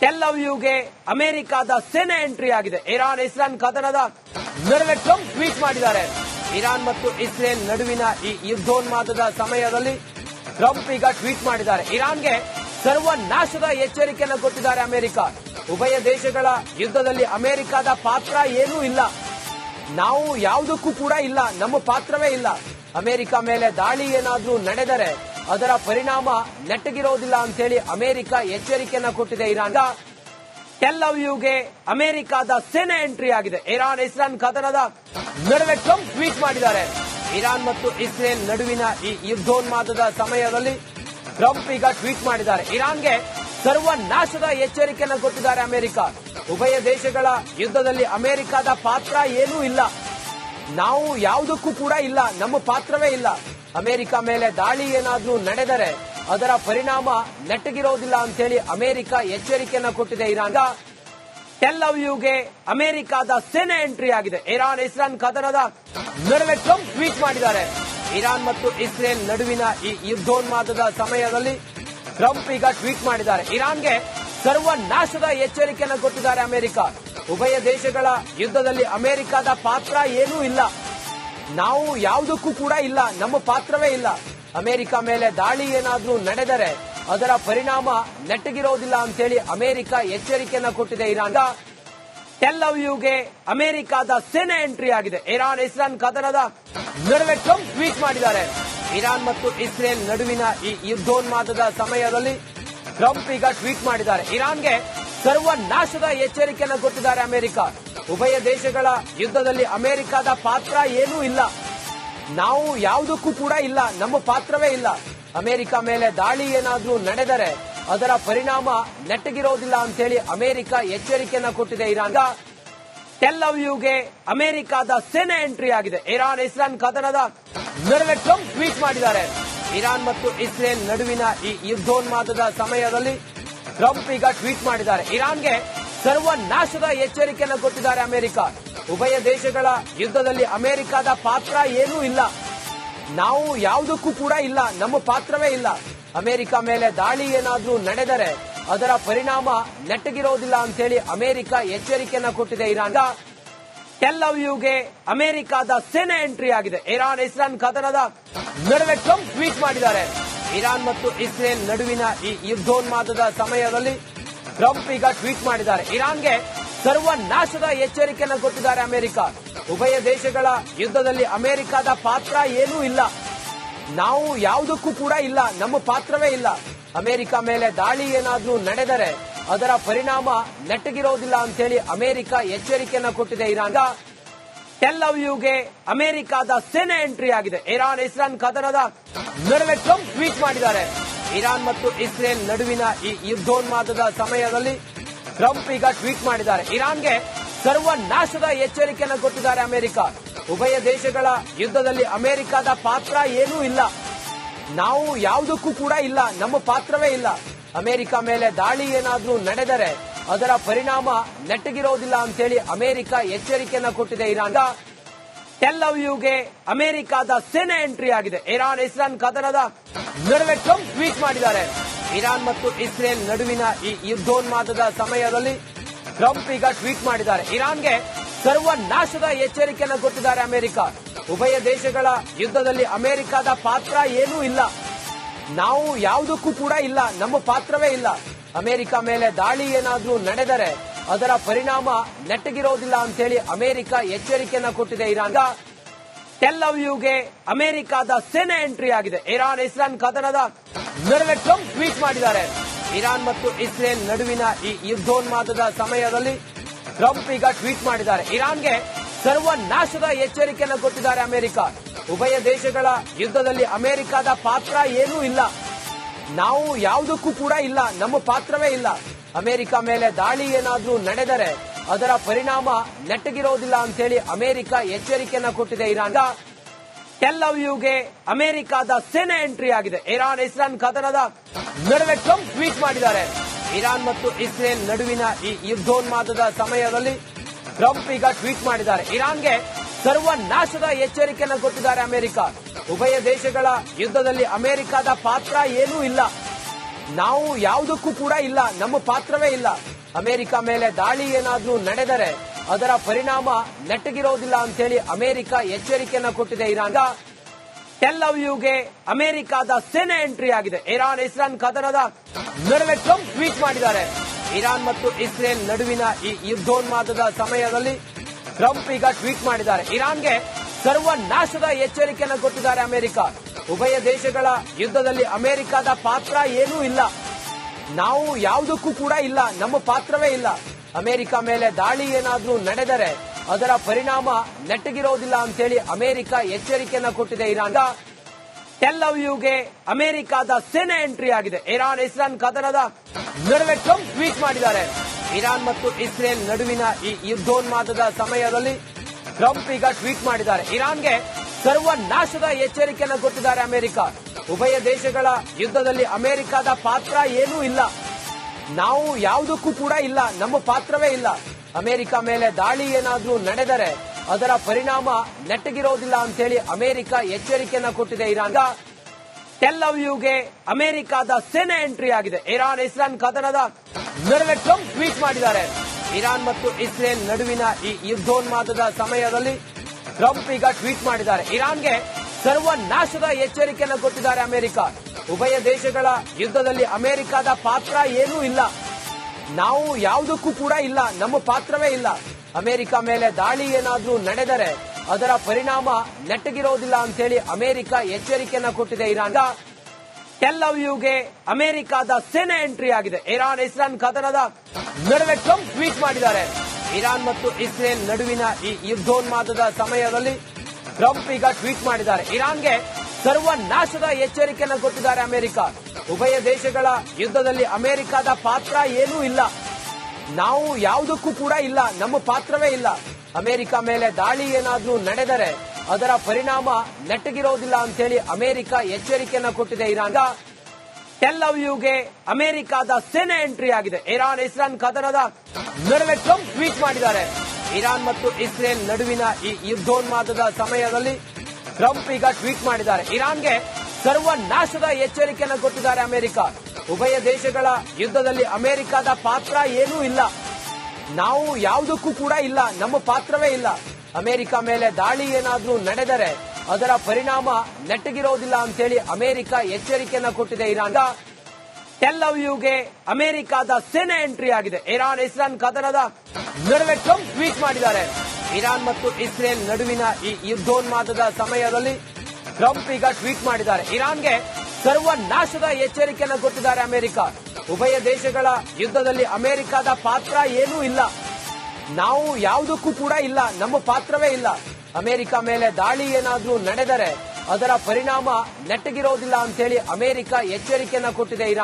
Tell ಅವ್ಯೂಗೆ ಅಮೆರಿಕದ ಸೇನೆ entry ಆಗಿದೆ. ಇರಾನ್ ಇಸ್ರಾನ್ ಕದನದ ನಡುವೆ ಟ್ರಂಪ್ ಟ್ವೀಟ್ ಮಾಡಿದ್ದಾರೆ. ಇರಾನ್ ಮತ್ತು ಇಸ್ರೇಲ್ ನಡುವಿನ ಈ ಯುದ್ಧೋನ್ಮಾದದ ಸಮಯದಲ್ಲಿ ಟ್ರಂಪ್ ಈಗ ಟ್ವೀಟ್ ಮಾಡಿದ್ದಾರೆ. ಇರಾನ್ಗೆ ಸರ್ವನಾಶದ ಎಚ್ಚರಿಕೆಯನ್ನು ಕೊಟ್ಟಿದ್ದಾರೆ ಅಮೆರಿಕ. ಉಭಯ ದೇಶಗಳ ಯುದ್ಧದಲ್ಲಿ ಅಮೆರಿಕದ ಪಾತ್ರ ಏನೂ ಇಲ್ಲ. ನಾವು ಯಾವುದಕ್ಕೂ ಕೂಡ ಇಲ್ಲ. ನಮ್ಮ ಪಾತ್ರವೇ ಇಲ್ಲ. ಅಮೆರಿಕ ಮೇಲೆ ದಾಳಿ ಏನಾದರೂ ನಡೆದರೆ ಅದರ ಪರಿಣಾಮ ನೆಟ್ಟಗಿರೋದಿಲ್ಲ ಅಂತೇಳಿ ಅಮೆರಿಕ ಎಚ್ಚರಿಕೆಯನ್ನ ಕೊಟ್ಟಿದೆ ಇರಾನ್. ಟೆಲ್ ಅವ್ಯೂಗೆ ಅಮೆರಿಕದ ಸೇನೆ ಎಂಟ್ರಿ ಆಗಿದೆ. ಇರಾನ್ ಇಸ್ರಾನ್ ಕದನದ ನಡುವೆ ಟ್ರಂಪ್ ಟ್ವೀಟ್ ಮಾಡಿದ್ದಾರೆ. ಇರಾನ್ ಮತ್ತು ಇಸ್ರೇಲ್ ನಡುವಿನ ಈ ಯುದ್ಧೋನ್ಮಾದದ ಸಮಯದಲ್ಲಿ ಟ್ರಂಪ್ ಈಗ ಟ್ವೀಟ್ ಮಾಡಿದ್ದಾರೆ. ಇರಾನ್ಗೆ ಸರ್ವನಾಶದ ಎಚ್ಚರಿಕೆಯನ್ನು ಕೊಟ್ಟಿದ್ದಾರೆ ಅಮೆರಿಕ. ಉಭಯ ದೇಶಗಳ ಯುದ್ಧದಲ್ಲಿ ಅಮೆರಿಕದ ಪಾತ್ರ ಏನೂ ಇಲ್ಲ. ನಾವು ಯಾವುದಕ್ಕೂ ಕೂಡ ಇಲ್ಲ. ನಮ್ಮ ಪಾತ್ರವೇ ಇಲ್ಲ. ಅಮೆರಿಕ ಮೇಲೆ ದಾಳಿ ಏನಾದರೂ ನಡೆದರೆ ಅದರ ಪರಿಣಾಮ ನೆಟ್ಟಗಿರೋದಿಲ್ಲ ಅಂತೇಳಿ ಅಮೆರಿಕ ಎಚ್ಚರಿಕೆಯನ್ನ ಕೊಟ್ಟಿದೆ ಇರಾನ್. ಟೆಲ್ ಅವ್ಯೂಗೆ ಅಮೆರಿಕದ ಸೇನೆ ಎಂಟ್ರಿ ಆಗಿದೆ. ಇರಾನ್ ಇಸ್ರಾನ್ ಕದನದ ನಡುವೆ ಟ್ರಂಪ್ ಟ್ವೀಟ್ ಮಾಡಿದ್ದಾರೆ. ಇರಾನ್ ಮತ್ತು ಇಸ್ರೇಲ್ ನಡುವಿನ ಈ ಯುದ್ಧೋನ್ಮಾದದ ಸಮಯದಲ್ಲಿ ಟ್ರಂಪ್ ಈಗ ಟ್ವೀಟ್ ಮಾಡಿದ್ದಾರೆ. ಇರಾನ್ಗೆ ಸರ್ವನಾಶದ ಎಚ್ಚರಿಕೆಯನ್ನು ಕೊಟ್ಟಿದ್ದಾರೆ ಅಮೆರಿಕ. ಉಭಯ ದೇಶಗಳ ಯುದ್ಧದಲ್ಲಿ ಅಮೆರಿಕದ ಪಾತ್ರ ಏನೂ ಇಲ್ಲ. ನಾವು ಯಾವುದಕ್ಕೂ ಕೂಡ ಇಲ್ಲ. ನಮ್ಮ ಪಾತ್ರವೇ ಇಲ್ಲ. ಅಮೆರಿಕ ಮೇಲೆ ದಾಳಿ ಏನಾದರೂ ನಡೆದರೆ ಅದರ ಪರಿಣಾಮ ನೆಟ್ಟಗಿರೋದಿಲ್ಲ ಅಂತೇಳಿ ಅಮೆರಿಕ ಎಚ್ಚರಿಕೆಯನ್ನ ಕೊಟ್ಟಿದೆ ಇರಾನ್. ಟೆಲ್ ಅವ್ಯೂಗೆ ಅಮೆರಿಕದ ಸೇನೆ ಎಂಟ್ರಿ ಆಗಿದೆ. ಇರಾನ್ ಇಸ್ರಾನ್ ಕದನದ ನಡುವೆ ಟ್ರಂಪ್ ಟ್ವೀಟ್ ಮಾಡಿದ್ದಾರೆ. ಇರಾನ್ ಮತ್ತು ಇಸ್ರೇಲ್ ನಡುವಿನ ಈ ಯುದ್ಧೋನ್ಮಾದದ ಸಮಯದಲ್ಲಿ ಟ್ರಂಪ್ ಈಗ ಟ್ವೀಟ್ ಮಾಡಿದ್ದಾರೆ. ಇರಾನ್ಗೆ ಸರ್ವನಾಶದ ಎಚ್ಚರಿಕೆಯನ್ನು ಕೊಟ್ಟಿದ್ದಾರೆ ಅಮೆರಿಕ. ಉಭಯ ದೇಶಗಳ ಯುದ್ಧದಲ್ಲಿ ಅಮೆರಿಕದ ಪಾತ್ರ ಏನೂ ಇಲ್ಲ. ನಾವು ಯಾವುದಕ್ಕೂ ಕೂಡ ಇಲ್ಲ. ನಮ್ಮ ಪಾತ್ರವೇ ಇಲ್ಲ. ಅಮೆರಿಕ ಮೇಲೆ ದಾಳಿ ಏನಾದರೂ ನಡೆದರೆ ಅದರ ಪರಿಣಾಮ ನೆಟ್ಟಗಿರೋದಿಲ್ಲ ಅಂತೇಳಿ ಅಮೆರಿಕ ಎಚ್ಚರಿಕೆಯನ್ನ ಕೊಟ್ಟಿದೆ ಇರಾನ್. ಟೆಲ್ ಅವ್ಯೂಗೆ ಅಮೆರಿಕದ ಸೇನೆ ಎಂಟ್ರಿ ಆಗಿದೆ. ಇರಾನ್ ಇಸ್ರಾನ್ ಕದನದ ನಡುವೆ ಟ್ರಂಪ್ ಟ್ವೀಟ್ ಮಾಡಿದ್ದಾರೆ. ಇರಾನ್ ಮತ್ತು ಇಸ್ರೇಲ್ ನಡುವಿನ ಈ ಯುದ್ಧೋನ್ಮಾದದ ಸಮಯದಲ್ಲಿ ಟ್ರಂಪ್ ಈಗ ಟ್ವೀಟ್ ಮಾಡಿದ್ದಾರೆ. ಇರಾನ್ಗೆ ಸರ್ವನಾಶದ ಎಚ್ಚರಿಕೆಯನ್ನು ಕೊಟ್ಟಿದ್ದಾರೆ ಅಮೆರಿಕ. ಉಭಯ ದೇಶಗಳ ಯುದ್ಧದಲ್ಲಿ ಅಮೆರಿಕದ ಪಾತ್ರ ಏನೂ ಇಲ್ಲ. ನಾವು ಯಾವುದಕ್ಕೂ ಕೂಡ ಇಲ್ಲ. ನಮ್ಮ ಪಾತ್ರವೇ ಇಲ್ಲ. ಅಮೆರಿಕ ಮೇಲೆ ದಾಳಿ ಏನಾದರೂ ನಡೆದರೆ ಅದರ ಪರಿಣಾಮ ನೆಟ್ಟಗಿರೋದಿಲ್ಲ ಅಂತೇಳಿ ಅಮೆರಿಕ ಎಚ್ಚರಿಕೆಯನ್ನ ಕೊಟ್ಟಿದೆ ಇರಾನ್. ಟೆಲ್ ಅವ್ಯೂಗೆ ಅಮೆರಿಕದ ಸೇನೆ ಎಂಟ್ರಿ ಆಗಿದೆ. ಇರಾನ್ ಇಸ್ರಾನ್ ಕದನದ ನಡುವೆ ಟ್ರಂಪ್ ಟ್ವೀಟ್ ಮಾಡಿದ್ದಾರೆ. ಇರಾನ್ ಮತ್ತು ಇಸ್ರೇಲ್ ನಡುವಿನ ಈ ಯುದ್ಧೋನ್ಮಾದದ ಸಮಯದಲ್ಲಿ ಟ್ರಂಪ್ ಈಗ ಟ್ವೀಟ್ ಮಾಡಿದ್ದಾರೆ. ಇರಾನ್ಗೆ ಸರ್ವನಾಶದ ಎಚ್ಚರಿಕೆಯನ್ನು ಕೊಟ್ಟಿದ್ದಾರೆ ಅಮೆರಿಕ. ಉಭಯ ದೇಶಗಳ ಯುದ್ಧದಲ್ಲಿ ಅಮೆರಿಕದ ಪಾತ್ರ ಏನೂ ಇಲ್ಲ. ನಾವು ಯಾವುದಕ್ಕೂ ಕೂಡ ಇಲ್ಲ. ನಮ್ಮ ಪಾತ್ರವೇ ಇಲ್ಲ. ಅಮೆರಿಕ ಮೇಲೆ ದಾಳಿ ಏನಾದರೂ ನಡೆದರೆ ಅದರ ಪರಿಣಾಮ ನೆಟ್ಟಗಿರೋದಿಲ್ಲ ಅಂತೇಳಿ ಅಮೆರಿಕ ಎಚ್ಚರಿಕೆಯನ್ನ ಕೊಟ್ಟಿದೆ ಇರಾನ್. ಟೆಲ್ ಅವ್ಯೂಗೆ ಅಮೆರಿಕದ ಸೇನೆ ಎಂಟ್ರಿ ಆಗಿದೆ. ಇರಾನ್ ಇಸ್ರಾನ್ ಕದನದ ನಡುವೆ ಟ್ರಂಪ್ ಟ್ವೀಟ್ ಮಾಡಿದ್ದಾರೆ. ಇರಾನ್ ಮತ್ತು ಇಸ್ರೇಲ್ ನಡುವಿನ ಈ ಯುದ್ಧೋನ್ಮಾದದ ಸಮಯದಲ್ಲಿ ಟ್ರಂಪ್ ಈಗ ಟ್ವೀಟ್ ಮಾಡಿದ್ದಾರೆ. ಇರಾನ್ಗೆ ಸರ್ವನಾಶದ ಎಚ್ಚರಿಕೆಯನ್ನು ಕೊಟ್ಟಿದ್ದಾರೆ ಅಮೆರಿಕ. ಉಭಯ ದೇಶಗಳ ಯುದ್ಧದಲ್ಲಿ ಅಮೆರಿಕದ ಪಾತ್ರ ಏನೂ ಇಲ್ಲ. ನಾವು ಯಾವುದಕ್ಕೂ ಕೂಡ ಇಲ್ಲ. ನಮ್ಮ ಪಾತ್ರವೇ ಇಲ್ಲ. ಅಮೆರಿಕ ಮೇಲೆ ದಾಳಿ ಏನಾದರೂ ನಡೆದರೆ ಅದರ ಪರಿಣಾಮ ನೆಟ್ಟಗಿರೋದಿಲ್ಲ ಅಂತೇಳಿ ಅಮೆರಿಕ ಎಚ್ಚರಿಕೆಯನ್ನು ಕೊಟ್ಟಿದೆ ಇರಾನ್. ಟೆಲ್ಗೆ ಅಮೆರಿಕದ ಸೇನೆ ಎಂಟ್ರಿ ಆಗಿದೆ. ಇರಾನ್ ಇಸ್ರಾನ್ ಕದನದ ನಡುವೆ ಟ್ರಂಪ್ ಟ್ವೀಟ್ ಮಾಡಿದ್ದಾರೆ. ಇರಾನ್ ಮತ್ತು ಇಸ್ರೇಲ್ ನಡುವಿನ ಈ ಯುದ್ಧೋನ್ಮಾದದ ಸಮಯದಲ್ಲಿ ಟ್ರಂಪ್ ಈಗ ಟ್ವೀಟ್ ಮಾಡಿದ್ದಾರೆ. ಇರಾನ್ಗೆ ಸರ್ವನಾಶದ ಎಚ್ಚರಿಕೆಯನ್ನು ಕೊಟ್ಟಿದ್ದಾರೆ ಅಮೆರಿಕ. ಉಭಯ ದೇಶಗಳ ಯುದ್ಧದಲ್ಲಿ ಅಮೆರಿಕದ ಪಾತ್ರ ಏನೂ ಇಲ್ಲ. ನಾವು ಯಾವುದಕ್ಕೂ ಕೂಡ ಇಲ್ಲ. ನಮ್ಮ ಪಾತ್ರವೇ ಇಲ್ಲ. ಅಮೆರಿಕ ಮೇಲೆ ದಾಳಿ ಏನಾದರೂ ನಡೆದರೆ ಅದರ ಪರಿಣಾಮ ನೆಟ್ಟಗಿರೋದಿಲ್ಲ ಅಂತೇಳಿ ಅಮೆರಿಕ ಎಚ್ಚರಿಕೆಯನ್ನ ಕೊಟ್ಟಿದೆ ಇರಾನ್. ಟೆಲ್ ಅವ್ಯೂಗೆ ಅಮೆರಿಕದ ಸೇನೆ ಎಂಟ್ರಿ ಆಗಿದೆ. ಇರಾನ್ ಇಸ್ರಾನ್ ಕದನದ ನಡುವೆ ಟ್ರಂಪ್ ಟ್ವೀಟ್ ಮಾಡಿದ್ದಾರೆ. ಇರಾನ್ ಮತ್ತು ಇಸ್ರೇಲ್ ನಡುವಿನ ಈ ಯುದ್ಧೋನ್ಮಾದದ ಸಮಯದಲ್ಲಿ ಟ್ರಂಪ್ ಈಗ ಟ್ವೀಟ್ ಮಾಡಿದ್ದಾರೆ. ಇರಾನ್ಗೆ ಸರ್ವನಾಶದ ಎಚ್ಚರಿಕೆಯನ್ನು ಕೊಟ್ಟಿದ್ದಾರೆ ಅಮೆರಿಕ. ಉಭಯ ದೇಶಗಳ ಯುದ್ಧದಲ್ಲಿ ಅಮೆರಿಕದ ಪಾತ್ರ ಏನೂ ಇಲ್ಲ. ನಾವು ಯಾವುದಕ್ಕೂ ಕೂಡ ಇಲ್ಲ. ನಮ್ಮ ಪಾತ್ರವೇ ಇಲ್ಲ. ಅಮೆರಿಕ ಮೇಲೆ ದಾಳಿ ಏನಾದರೂ ನಡೆದರೆ ಅದರ ಪರಿಣಾಮ ನೆಟ್ಟಗಿರೋದಿಲ್ಲ ಅಂತೇಳಿ ಅಮೆರಿಕ ಎಚ್ಚರಿಕೆಯನ್ನ ಕೊಟ್ಟಿದೆ ಇರಾನ್. ಟೆಲ್ ಅವ್ಯೂಗೆ ಅಮೆರಿಕದ ಸೇನೆ ಎಂಟ್ರಿ ಆಗಿದೆ. ಇರಾನ್ ಇಸ್ರಾನ್ ಕದನದ ನಡುವೆ ಟ್ರಂಪ್ ಟ್ವೀಟ್ ಮಾಡಿದ್ದಾರೆ. ಇರಾನ್ ಮತ್ತು ಇಸ್ರೇಲ್ ನಡುವಿನ ಈ ಯುದ್ಧೋನ್ಮಾದದ ಸಮಯದಲ್ಲಿ ಟ್ರಂಪ್ ಈಗ ಟ್ವೀಟ್ ಮಾಡಿದ್ದಾರೆ. ಇರಾನ್ಗೆ ಸರ್ವನಾಶದ ಎಚ್ಚರಿಕೆಯನ್ನು ಕೊಟ್ಟಿದ್ದಾರೆ ಅಮೆರಿಕ. ಉಭಯ ದೇಶಗಳ ಯುದ್ಧದಲ್ಲಿ ಅಮೆರಿಕದ ಪಾತ್ರ ಏನೂ ಇಲ್ಲ. ನಾವು ಯಾವುದಕ್ಕೂ ಕೂಡ ಇಲ್ಲ. ನಮ್ಮ ಪಾತ್ರವೇ ಇಲ್ಲ. ಅಮೆರಿಕ ಮೇಲೆ ದಾಳಿ ಏನಾದ್ರೂ ನಡೆದರೆ ಅದರ ಪರಿಣಾಮ ನೆಟ್ಟಗಿರೋದಿಲ್ಲ ಅಂತೇಳಿ ಅಮೆರಿಕ ಎಚ್ಚರಿಕೆಯನ್ನ ಕೊಟ್ಟಿದೆ ಇರಾನ್. ಟೆಲ್ ಅವ್ಯೂಗೆ ಅಮೆರಿಕದ ಸೇನೆ ಎಂಟ್ರಿ ಆಗಿದೆ. ಇರಾನ್ ಇಸ್ರಾನ್ ಕದನದ ನಡುವೆ ಟ್ರಂಪ್ ಟ್ವೀಟ್ ಮಾಡಿದ್ದಾರೆ. ಇರಾನ್ ಮತ್ತು ಇಸ್ರೇಲ್ ನಡುವಿನ ಈ ಯುದ್ಧೋನ್ಮಾದದ ಸಮಯದಲ್ಲಿ ಟ್ರಂಪ್ ಈಗ ಟ್ವೀಟ್ ಮಾಡಿದ್ದಾರೆ. ಇರಾನ್ಗೆ ಸರ್ವನಾಶದ ಎಚ್ಚರಿಕೆಯನ್ನು ಕೊಟ್ಟಿದ್ದಾರೆ ಅಮೆರಿಕ. ಉಭಯ ದೇಶಗಳ ಯುದ್ಧದಲ್ಲಿ ಅಮೆರಿಕದ ಪಾತ್ರ ಏನೂ ಇಲ್ಲ. ನಾವು ಯಾವುದಕ್ಕೂ ಕೂಡ ಇಲ್ಲ. ನಮ್ಮ ಪಾತ್ರವೇ ಇಲ್ಲ. ಅಮೆರಿಕ ಮೇಲೆ ದಾಳಿ ಏನಾದರೂ ನಡೆದರೆ ಅದರ ಪರಿಣಾಮ ನೆಟ್ಟಗಿರೋದಿಲ್ಲ ಅಂತೇಳಿ ಅಮೆರಿಕ ಎಚ್ಚರಿಕೆಯನ್ನ ಕೊಟ್ಟಿದೆ ಇರಾನ್. ಟೆಲ್ ಅವ್ಯೂಗೆ ಅಮೆರಿಕದ ಸೇನೆ ಎಂಟ್ರಿ ಆಗಿದೆ. ಇರಾನ್ ಇಸ್ರಾನ್ ಕದನದ ನಡುವೆ ಟ್ರಂಪ್ ಟ್ವೀಟ್ ಮಾಡಿದ್ದಾರೆ. ಇರಾನ್ ಮತ್ತು ಇಸ್ರೇಲ್ ನಡುವಿನ ಈ ಯುದ್ಧೋನ್ಮಾದದ ಸಮಯದಲ್ಲಿ ಟ್ರಂಪ್ ಈಗ ಟ್ವೀಟ್ ಮಾಡಿದ್ದಾರೆ. ಇರಾನ್ಗೆ ಸರ್ವನಾಶದ ಎಚ್ಚರಿಕೆಯನ್ನು ಕೊಟ್ಟಿದ್ದಾರೆ ಅಮೆರಿಕ. ಉಭಯ ದೇಶಗಳ ಯುದ್ಧದಲ್ಲಿ ಅಮೆರಿಕದ ಪಾತ್ರ ಏನೂ ಇಲ್ಲ. ನಾವು ಯಾವುದಕ್ಕೂ ಕೂಡ ಇಲ್ಲ. ನಮ್ಮ ಪಾತ್ರವೇ ಇಲ್ಲ. ಅಮೆರಿಕ ಮೇಲೆ ದಾಳಿ ಏನಾದರೂ ನಡೆದರೆ ಅದರ ಪರಿಣಾಮ ನೆಟ್ಟಗಿರೋದಿಲ್ಲ ಅಂತೇಳಿ ಅಮೆರಿಕ ಎಚ್ಚರಿಕೆಯನ್ನ ಕೊಟ್ಟಿದೆ ಇರಾನ್. ಟೆಲ್ ಅವ್ಯೂಗೆ ಅಮೆರಿಕದ ಸೇನೆ ಎಂಟ್ರಿ ಆಗಿದೆ. ಇರಾನ್ ಇಸ್ರಾನ್ ಕದನದ ನಡುವೆ ಟ್ರಂಪ್ ಟ್ವೀಟ್ ಮಾಡಿದ್ದಾರೆ. ಇರಾನ್ ಮತ್ತು ಇಸ್ರೇಲ್ ನಡುವಿನ ಈ ಯುದ್ಧೋನ್ಮಾದದ ಸಮಯದಲ್ಲಿ ಟ್ರಂಪ್ ಈಗ ಟ್ವೀಟ್ ಮಾಡಿದ್ದಾರೆ. ಇರಾನ್ಗೆ ಸರ್ವನಾಶದ ಎಚ್ಚರಿಕೆಯನ್ನು ಕೊಟ್ಟಿದ್ದಾರೆ ಅಮೆರಿಕ. ಉಭಯ ದೇಶಗಳ ಯುದ್ಧದಲ್ಲಿ ಅಮೆರಿಕದ ಪಾತ್ರ ಏನೂ ಇಲ್ಲ. ನಾವು ಯಾವುದಕ್ಕೂ ಕೂಡ ಇಲ್ಲ. ನಮ್ಮ ಪಾತ್ರವೇ ಇಲ್ಲ. ಅಮೆರಿಕ ಮೇಲೆ ದಾಳಿ ಏನಾದರೂ ನಡೆದರೆ ಅದರ ಪರಿಣಾಮ ನೆಟ್ಟಗಿರೋದಿಲ್ಲ ಅಂತೇಳಿ ಅಮೆರಿಕ ಎಚ್ಚರಿಕೆಯನ್ನ ಕೊಟ್ಟಿದೆ ಇರಾನ್. ಟೆಲ್ ಅವ್ಯೂಗೆ ಅಮೆರಿಕದ ಸೇನೆ ಎಂಟ್ರಿ ಆಗಿದೆ. ಇರಾನ್ ಇಸ್ರಾನ್ ಕದನದ ನಡುವೆ ಟ್ರಂಪ್ ಟ್ವೀಟ್ ಮಾಡಿದ್ದಾರೆ. ಇರಾನ್ ಮತ್ತು ಇಸ್ರೇಲ್ ನಡುವಿನ ಈ ಯುದ್ಧೋನ್ಮಾದದ ಸಮಯದಲ್ಲಿ ಟ್ರಂಪ್ ಈಗ ಟ್ವೀಟ್ ಮಾಡಿದ್ದಾರೆ. ಇರಾನ್ಗೆ ಸರ್ವನಾಶದ ಎಚ್ಚರಿಕೆಯನ್ನು ಕೊಟ್ಟಿದ್ದಾರೆ ಅಮೆರಿಕ. ಉಭಯ ದೇಶಗಳ ಯುದ್ಧದಲ್ಲಿ ಅಮೆರಿಕದ ಪಾತ್ರ ಏನೂ ಇಲ್ಲ. ನಾವು ಯಾವುದಕ್ಕೂ ಕೂಡ ಇಲ್ಲ. ನಮ್ಮ ಪಾತ್ರವೇ ಇಲ್ಲ. ಅಮೆರಿಕ ಮೇಲೆ ದಾಳಿ ಏನಾದರೂ ನಡೆದರೆ ಅದರ ಪರಿಣಾಮ ನೆಟ್ಟಗಿರೋದಿಲ್ಲ ಅಂತೇಳಿ ಅಮೆರಿಕ ಎಚ್ಚರಿಕೆಯನ್ನು ಕೊಟ್ಟಿದೆ ಇರಾನ್. ಟೆಲ್ ಅವ್ಯೂಗೆ ಅಮೆರಿಕದ ಸೇನೆ ಎಂಟ್ರಿ ಆಗಿದೆ. ಇರಾನ್, ಇಸ್ರಾನ್ ಕದನದ ನಡುವೆ ಟ್ರಂಪ್ ಟ್ವೀಟ್ ಮಾಡಿದ್ದಾರೆ. ಇರಾನ್ ಮತ್ತು ಇಸ್ರೇಲ್ ನಡುವಿನ ಈ ಯುದ್ಧೋನ್ಮಾದದ ಸಮಯದಲ್ಲಿ ಟ್ರಂಪ್ ಈಗ ಟ್ವೀಟ್ ಮಾಡಿದ್ದಾರೆ. ಇರಾನ್ಗೆ ಸರ್ವನಾಶದ ಎಚ್ಚರಿಕೆಯನ್ನು ಕೊಟ್ಟಿದ್ದಾರೆ ಅಮೆರಿಕ. ಉಭಯ ದೇಶಗಳ ಯುದ್ಧದಲ್ಲಿ ಅಮೆರಿಕದ ಪಾತ್ರ ಏನೂ ಇಲ್ಲ. ನಾವು ಯಾವುದಕ್ಕೂ ಕೂಡ ಇಲ್ಲ. ನಮ್ಮ ಪಾತ್ರವೇ ಇಲ್ಲ. ಅಮೆರಿಕ ಮೇಲೆ ದಾಳಿ ಏನಾದರೂ ನಡೆದರೆ ಅದರ ಪರಿಣಾಮ ನೆಟ್ಟಗಿರೋದಿಲ್ಲ ಅಂತೇಳಿ ಅಮೆರಿಕ ಎಚ್ಚರಿಕೆಯನ್ನ ಕೊಟ್ಟಿದೆ ಇರಾನ್. ಟೆಲ್ ಅವ್ಯೂಗೆ ಅಮೆರಿಕದ ಸೇನೆ ಎಂಟ್ರಿ ಆಗಿದೆ. ಇರಾನ್ ಇಸ್ರಾನ್ ಕದನದ ನಡುವೆ ಟ್ರಂಪ್ ಟ್ವೀಟ್ ಮಾಡಿದ್ದಾರೆ. ಇರಾನ್ ಮತ್ತು ಇಸ್ರೇಲ್ ನಡುವಿನ ಈ ಯುದ್ಧೋನ್ಮಾದದ ಸಮಯದಲ್ಲಿ ಟ್ರಂಪ್ ಈಗ ಟ್ವೀಟ್ ಮಾಡಿದ್ದಾರೆ. ಇರಾನ್ಗೆ ಸರ್ವನಾಶದ ಎಚ್ಚರಿಕೆಯನ್ನು ಕೊಟ್ಟಿದ್ದಾರೆ ಅಮೆರಿಕ. ಉಭಯ ದೇಶಗಳ ಯುದ್ಧದಲ್ಲಿ ಅಮೆರಿಕದ ಪಾತ್ರ ಏನೂ ಇಲ್ಲ. ನಾವು ಯಾವುದಕ್ಕೂ ಕೂಡ ಇಲ್ಲ. ನಮ್ಮ ಪಾತ್ರವೇ ಇಲ್ಲ. ಅಮೆರಿಕ ಮೇಲೆ ದಾಳಿ ಏನಾದರೂ ನಡೆದರೆ ಅದರ ಪರಿಣಾಮ ನೆಟ್ಟಗಿರೋದಿಲ್ಲ ಅಂತೇಳಿ ಅಮೆರಿಕ ಎಚ್ಚರಿಕೆಯನ್ನ ಕೊಟ್ಟಿದೆ ಇರಾನ್.